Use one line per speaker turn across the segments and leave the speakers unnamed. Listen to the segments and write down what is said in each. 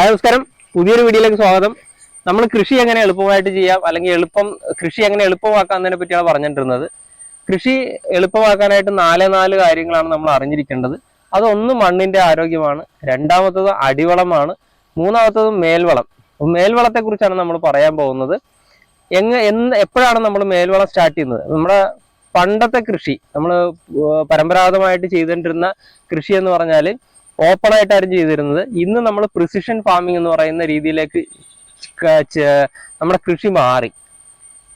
Hi നമസ്കാരം. പുതിയൊരു വീഡിയോയിലേക്ക് സ്വാഗതം. നമ്മൾ കൃഷി എങ്ങനെ എളുപ്പമായിട്ട് ചെയ്യാം അല്ലെങ്കിൽ എളുപ്പം കൃഷി എങ്ങനെ എളുപ്പമാക്കാന്നതിനെ പറ്റിയാണ് പറഞ്ഞിട്ടിരുന്നത്. കൃഷി എളുപ്പമാക്കാനായിട്ട് നാല് നാല് കാര്യങ്ങളാണ് നമ്മൾ അറിഞ്ഞിരിക്കേണ്ടത്. അതൊന്ന് മണ്ണിന്റെ ആരോഗ്യമാണ് രണ്ടാമത്തത് അടിവളമാണ് മൂന്നാമത്തത് മേൽവളം. അപ്പൊ മേൽവളത്തെ കുറിച്ചാണ് നമ്മൾ പറയാൻ പോകുന്നത്. എങ്ങ എന്ന് എപ്പോഴാണ് നമ്മൾ മേൽവളം സ്റ്റാർട്ട് ചെയ്യുന്നത്? നമ്മുടെ പണ്ടത്തെ കൃഷി നമ്മൾ പരമ്പരാഗതമായിട്ട് ചെയ്തുകൊണ്ടിരുന്ന കൃഷി എന്ന് പറഞ്ഞാൽ ഓപ്പൺ ആയിട്ടായിരുന്നു ചെയ്തിരുന്നത്. ഇന്ന് നമ്മൾ പ്രിസിഷൻ ഫാമിംഗ് എന്ന് പറയുന്ന രീതിയിലേക്ക് നമ്മുടെ കൃഷി മാറി.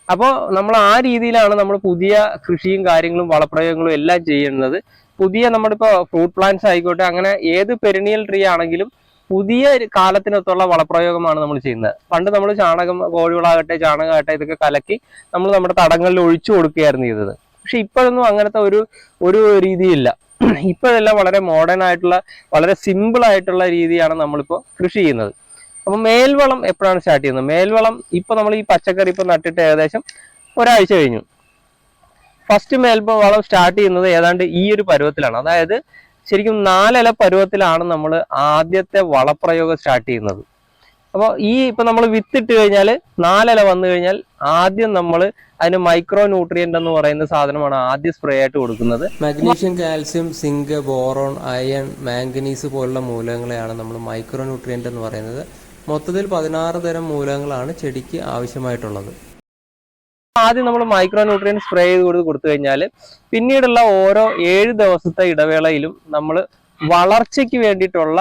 അപ്പോൾ നമ്മൾ ആ രീതിയിലാണ് നമ്മൾ പുതിയ കൃഷിയും കാര്യങ്ങളും വളപ്രയോഗങ്ങളും എല്ലാം ചെയ്യുന്നത്. പുതിയ നമ്മളിപ്പോൾ ഫ്രൂട്ട് പ്ലാന്റ്സ് ആയിക്കോട്ടെ അങ്ങനെ ഏത് പെരിനിയൽ ട്രീ ആണെങ്കിലും പുതിയ കാലത്തിനൊത്തുള്ള വളപ്രയോഗമാണ് നമ്മൾ ചെയ്യുന്നത്. പണ്ട് നമ്മൾ ചാണകം കോഴികളാകട്ടെ ചാണകമാകട്ടെ ഇതൊക്കെ കലക്കി നമ്മൾ നമ്മുടെ തടങ്ങളിൽ ഒഴിച്ചു കൊടുക്കുകയായിരുന്നു ചെയ്തത്. പക്ഷെ ഇപ്പോഴൊന്നും അങ്ങനത്തെ ഒരു ഒരു രീതിയില്ല. ഇപ്പോഴെല്ലാം വളരെ മോഡേൺ ആയിട്ടുള്ള വളരെ സിമ്പിൾ ആയിട്ടുള്ള രീതിയാണ് നമ്മളിപ്പോൾ കൃഷി ചെയ്യുന്നത്. അപ്പോൾ മേൽവളം എപ്പോഴാണ് സ്റ്റാർട്ട് ചെയ്യുന്നത്? മേൽവളം ഇപ്പോൾ നമ്മൾ ഈ പച്ചക്കറി ഇപ്പോൾ നട്ടിട്ട് ഏകദേശം ഒരാഴ്ച കഴിഞ്ഞു. ഫസ്റ്റ് മേൽവളം സ്റ്റാർട്ട് ചെയ്യുന്നത് ഏതാണ്ട് ഈ ഒരു പരുവത്തിലാണ്. അതായത് ശരിക്കും നാലില പരുവത്തിലാണ് നമ്മൾ ആദ്യത്തെ വളപ്രയോഗം സ്റ്റാർട്ട് ചെയ്യുന്നത്. അപ്പോൾ ഈ ഇപ്പൊ നമ്മൾ വിത്തിട്ട് കഴിഞ്ഞാൽ നാലില വന്നു കഴിഞ്ഞാൽ ആദ്യം നമ്മൾ അതിന് മൈക്രോ ന്യൂട്രിയന്റ് എന്ന് പറയുന്ന സാധനമാണ് ആദ്യം സ്പ്രേ ആയിട്ട് കൊടുക്കുന്നത്.
Magnesium calcium zinc boron iron manganese പോലുള്ള മൂലകങ്ങളെയാണ് നമ്മൾ മൈക്രോ ന്യൂട്രിയന്റ് എന്ന് പറയുന്നത്. മൊത്തത്തിൽ പതിനാറ് തരം മൂലകങ്ങളാണ് ചെടിക്ക് ആവശ്യമായിട്ടുള്ളത്.
ആദ്യം നമ്മൾ മൈക്രോ ന്യൂട്രിയൻ സ്പ്രേ ചെയ്ത് കൊടുത്ത് കൊടുത്തു കഴിഞ്ഞാൽ പിന്നീടുള്ള ഓരോ ഏഴ് ദിവസത്തെ ഇടവേളയിലും നമ്മൾ വളർച്ചയ്ക്ക് വേണ്ടിയിട്ടുള്ള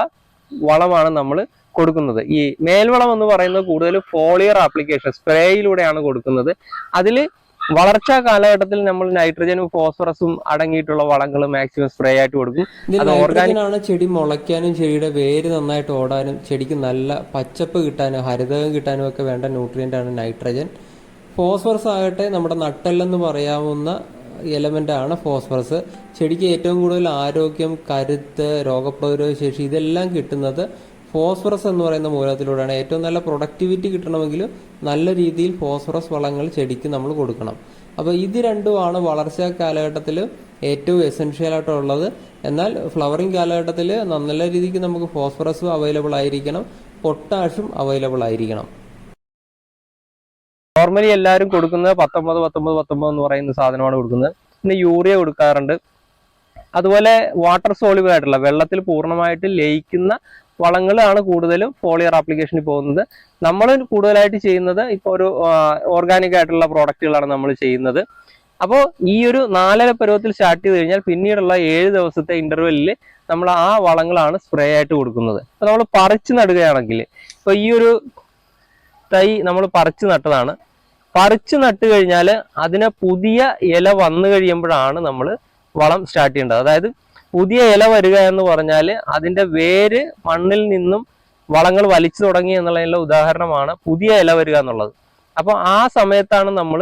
വളമാണ് നമ്മൾ കൊടുക്കുന്നത്. ഈ മേൽവളം എന്ന് പറയുന്നത് കൂടുതൽ ഫോളിയർ ആപ്ലിക്കേഷൻ സ്പ്രേയിലൂടെയാണ് കൊടുക്കുന്നത്. അതിൽ വളർച്ചാ കാലഘട്ടത്തിൽ നമ്മൾ നൈട്രജനും ഫോസ്ഫറസും അടങ്ങിയിട്ടുള്ള വളങ്ങൾ മാക്സിമം സ്പ്രേ ആയിട്ട് കൊടുക്കും. അത് organic-
ചെടി മുളയ്ക്കാനും ചെടിയുടെ വേര് നന്നായിട്ട് ഓടാനും ചെടിക്ക് നല്ല പച്ചപ്പ് കിട്ടാനും ഹരിതകം കിട്ടാനും ഒക്കെ വേണ്ട ന്യൂട്രിയന്റ് ആണ് നൈട്രജൻ ഫോസ്ഫറസ് ആകട്ടെ നമ്മുടെ നട്ടെല്ലെന്ന് പറയാവുന്ന എലമെന്റ് ആണ് ഫോസ്ഫറസ് ചെടിക്ക് ഏറ്റവും കൂടുതൽ ആരോഗ്യം കരുത്ത് രോഗപ്രതിരോധ ശേഷി ഇതെല്ലാം കിട്ടുന്നത് ഫോസ്ഫറസ് എന്ന് പറയുന്ന മൂലത്തിലൂടെയാണ്. ഏറ്റവും നല്ല പ്രൊഡക്ടിവിറ്റി കിട്ടണമെങ്കിൽ നല്ല രീതിയിൽ ഫോസ്ഫറസ് വളങ്ങൾ ചെടിക്ക് നമ്മൾ കൊടുക്കണം. അപ്പോൾ ഇത് രണ്ടുമാണ് വളർച്ചാ കാലഘട്ടത്തിൽ ഏറ്റവും എസെൻഷ്യൽ ആയിട്ടുള്ളത്. എന്നാൽ ഫ്ലവറിങ് കാലഘട്ടത്തിൽ നല്ല രീതിക്ക് നമുക്ക് ഫോസ്ഫറസും അവൈലബിൾ ആയിരിക്കണം പൊട്ടാഷും അവൈലബിൾ ആയിരിക്കണം.
നോർമലി എല്ലാവരും കൊടുക്കുന്നത് പത്തൊമ്പത് പത്തൊമ്പത് പത്തൊമ്പത് എന്ന് പറയുന്ന സാധനമാണ് കൊടുക്കുന്നത്. പിന്നെ യൂറിയ കൊടുക്കാറുണ്ട്. അതുപോലെ വാട്ടർ സോളിബിൾ ആയിട്ടുള്ള വെള്ളത്തിൽ പൂർണമായിട്ട് ലയിക്കുന്ന വളങ്ങളാണ് കൂടുതലും ഫോളിയർ ആപ്ലിക്കേഷനിൽ പോകുന്നത്. നമ്മൾ കൂടുതലായിട്ട് ചെയ്യുന്നത് ഇപ്പോൾ ഒരു ഓർഗാനിക് ആയിട്ടുള്ള പ്രോഡക്റ്റുകളാണ് നമ്മൾ ചെയ്യുന്നത്. അപ്പോൾ ഈ ഒരു നാലര പരുവത്തിൽ സ്റ്റാർട്ട് ചെയ്ത് കഴിഞ്ഞാൽ പിന്നീടുള്ള ഏഴ് ദിവസത്തെ ഇന്റർവെല്ലിൽ നമ്മൾ ആ വളങ്ങളാണ് സ്പ്രേ ആയിട്ട് കൊടുക്കുന്നത്. അപ്പോൾ നമ്മൾ പറിച്ചു നടുകയാണെങ്കിൽ ഇപ്പോൾ ഈ ഒരു തൈ നമ്മൾ പറിച്ചു നട്ടതാണ്. പറിച്ച് നട്ട് കഴിഞ്ഞാൽ അതിനെ പുതിയ ഇല വന്നു കഴിയുമ്പോഴാണ് നമ്മൾ വളം സ്റ്റാർട്ട് ചെയ്യേണ്ടത്. അതായത് പുതിയ ഇല വരിക എന്ന് പറഞ്ഞാൽ അതിന്റെ വേര് മണ്ണിൽ നിന്നും വളങ്ങൾ വലിച്ചു തുടങ്ങി എന്നുള്ളതിന്റെ ഉദാഹരണമാണ് പുതിയ ഇല വരിക എന്നുള്ളത്. അപ്പോൾ ആ സമയത്താണ് നമ്മൾ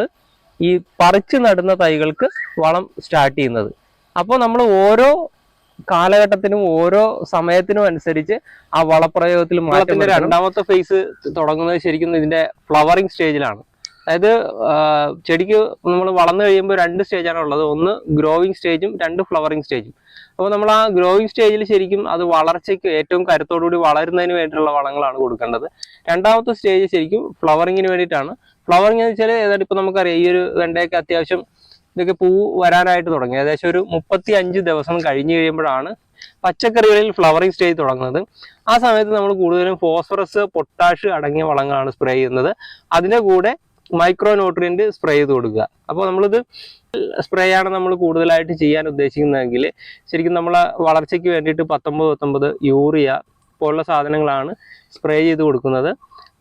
ഈ പറിച്ചു നടുന്ന തൈകൾക്ക് വളം സ്റ്റാർട്ട് ചെയ്യുന്നത്. അപ്പോൾ നമ്മൾ ഓരോ കാലഘട്ടത്തിനും ഓരോ സമയത്തിനും അനുസരിച്ച് ആ വളപ്രയോഗത്തിൽ മാറ്റം രണ്ടാമത്തെ ഫേസ് തുടങ്ങുന്നത് ശരിക്കും ഇതിന്റെ ഫ്ലവറിങ് സ്റ്റേജിലാണ് അതായത് ചെടിക്ക് നമ്മൾ വളർന്നു കഴിയുമ്പോൾ രണ്ട് സ്റ്റേജാണ് ഉള്ളത്. ഒന്ന് ഗ്രോവിങ് സ്റ്റേജും രണ്ട് ഫ്ലവറിങ് സ്റ്റേജും. അപ്പോൾ നമ്മൾ ആ ഗ്രോവിങ് സ്റ്റേജിൽ ശരിക്കും അത് വളർച്ചയ്ക്ക് ഏറ്റവും കരുത്തോടുകൂടി വളരുന്നതിന് വേണ്ടിയിട്ടുള്ള വളങ്ങളാണ് കൊടുക്കേണ്ടത്. രണ്ടാമത്തെ സ്റ്റേജ് ശരിക്കും ഫ്ലവറിങ്ങിന് വേണ്ടിയിട്ടാണ്. ഫ്ലവറിങ് എന്ന് വെച്ചാൽ ഏതാണ്ട് ഇപ്പൊ നമുക്കറിയാം ഈ ഒരു വെണ്ടയൊക്കെ അത്യാവശ്യം ഇതൊക്കെ പൂ വരാനായിട്ട് തുടങ്ങി. ഏകദേശം ഒരു മുപ്പത്തി അഞ്ച് ദിവസം കഴിഞ്ഞ് കഴിയുമ്പോഴാണ് പച്ചക്കറികളിൽ ഫ്ലവറിങ് സ്റ്റേജ് തുടങ്ങുന്നത്. ആ സമയത്ത് നമ്മൾ കൂടുതലും ഫോസ്ഫറസ് പൊട്ടാഷ് അടങ്ങിയ വളങ്ങളാണ് സ്പ്രേ ചെയ്യുന്നത്. അതിന്റെ കൂടെ മൈക്രോ ന്യൂട്രിയന്റ് സ്പ്രേ ചെയ്ത് കൊടുക്കുക. അപ്പോൾ നമ്മളിത് സ്പ്രേ ആണ് നമ്മൾ കൂടുതലായിട്ട് ചെയ്യാൻ ഉദ്ദേശിക്കുന്നതെങ്കിൽ ശരിക്കും നമ്മളെ വളർച്ചയ്ക്ക് വേണ്ടിയിട്ട് പത്തൊമ്പത് പത്തൊമ്പത് യൂറിയ പോലുള്ള സാധനങ്ങളാണ് സ്പ്രേ ചെയ്ത് കൊടുക്കുന്നത്.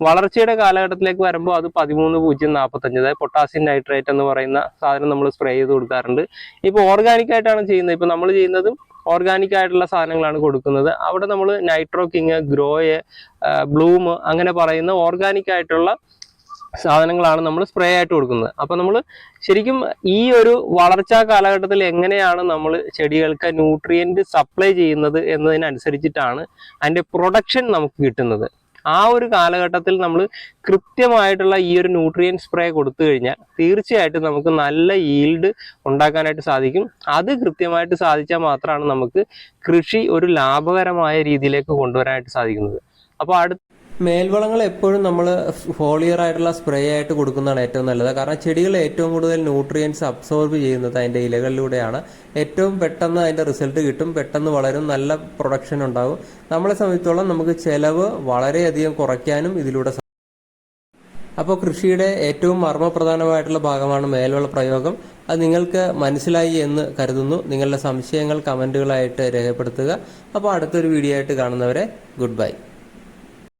വളർച്ചയുടെ കാലഘട്ടത്തിലേക്ക് വരുമ്പോൾ അത് പതിമൂന്ന് പൂജ്യം നാൽപ്പത്തഞ്ച് അതായത് പൊട്ടാസ്യം നൈട്രേറ്റ് എന്ന് പറയുന്ന സാധനം നമ്മൾ സ്പ്രേ ചെയ്ത് കൊടുക്കാറുണ്ട്. ഇപ്പോൾ ഓർഗാനിക് ആയിട്ടാണ് ചെയ്യുന്നത്. ഇപ്പോൾ നമ്മൾ ചെയ്യുന്നതും ഓർഗാനിക് ആയിട്ടുള്ള സാധനങ്ങളാണ് കൊടുക്കുന്നത്. അവിടെ നമ്മൾ നൈട്രോ കിങ് ഗ്രോയ് ബ്ലൂം അങ്ങനെ പറയുന്ന ഓർഗാനിക് ആയിട്ടുള്ള സാധനങ്ങളാണ് നമ്മൾ സ്പ്രേ ആയിട്ട് കൊടുക്കുന്നത്. അപ്പൊ നമ്മൾ ശരിക്കും ഈ ഒരു വളർച്ചാ കാലഘട്ടത്തിൽ എങ്ങനെയാണ് നമ്മൾ ചെടികൾക്ക് ന്യൂട്രിയന്റ് സപ്ലൈ ചെയ്യുന്നത് എന്നതിനനുസരിച്ചിട്ടാണ് അതിന്റെ പ്രൊഡക്ഷൻ നമുക്ക് കിട്ടുന്നത്. ആ ഒരു കാലഘട്ടത്തിൽ നമ്മൾ കൃത്യമായിട്ടുള്ള ഈ ഒരു ന്യൂട്രിയൻ സ്പ്രേ കൊടുത്തു കഴിഞ്ഞാൽ തീർച്ചയായിട്ടും നമുക്ക് നല്ല ഈൽഡ് ഉണ്ടാക്കാനായിട്ട് സാധിക്കും. അത് കൃത്യമായിട്ട് സാധിച്ചാൽ മാത്രമാണ് നമുക്ക് കൃഷി ഒരു ലാഭകരമായ രീതിയിലേക്ക് കൊണ്ടുവരാനായിട്ട് സാധിക്കുന്നത്. അപ്പോൾ അടുത്ത
മേൽവളങ്ങൾ എപ്പോഴും നമ്മൾ ഫോളിയർ ആയിട്ടുള്ള സ്പ്രേ ആയിട്ട് കൊടുക്കുന്നതാണ് ഏറ്റവും നല്ലത്. കാരണം ചെടികൾ ഏറ്റവും കൂടുതൽ ന്യൂട്രിയൻസ് അബ്സോർബ് ചെയ്യുന്നത് അതിന്റെ ഇലകളിലൂടെയാണ്. ഏറ്റവും പെട്ടെന്ന് അതിന്റെ റിസൾട്ട് കിട്ടും. പെട്ടെന്ന് വളരും. നല്ല പ്രൊഡക്ഷൻ ഉണ്ടാകും നമ്മളെ സംബന്ധിച്ചോളം നമുക്ക് ചെലവ് വളരെയധികം കുറയ്ക്കാനും ഇതിലൂടെ അപ്പോൾ കൃഷിയുടെ ഏറ്റവും മർമ്മപ്രധാനമായിട്ടുള്ള ഭാഗമാണ് മേൽവള പ്രയോഗം. അത് നിങ്ങൾക്ക് മനസ്സിലായി എന്ന് കരുതുന്നു. നിങ്ങളുടെ സംശയങ്ങൾ കമന്റുകളായിട്ട് രേഖപ്പെടുത്തുക. അപ്പോൾ അടുത്തൊരു വീഡിയോ ആയിട്ട് കാണുന്നവരെ ഗുഡ് ബൈ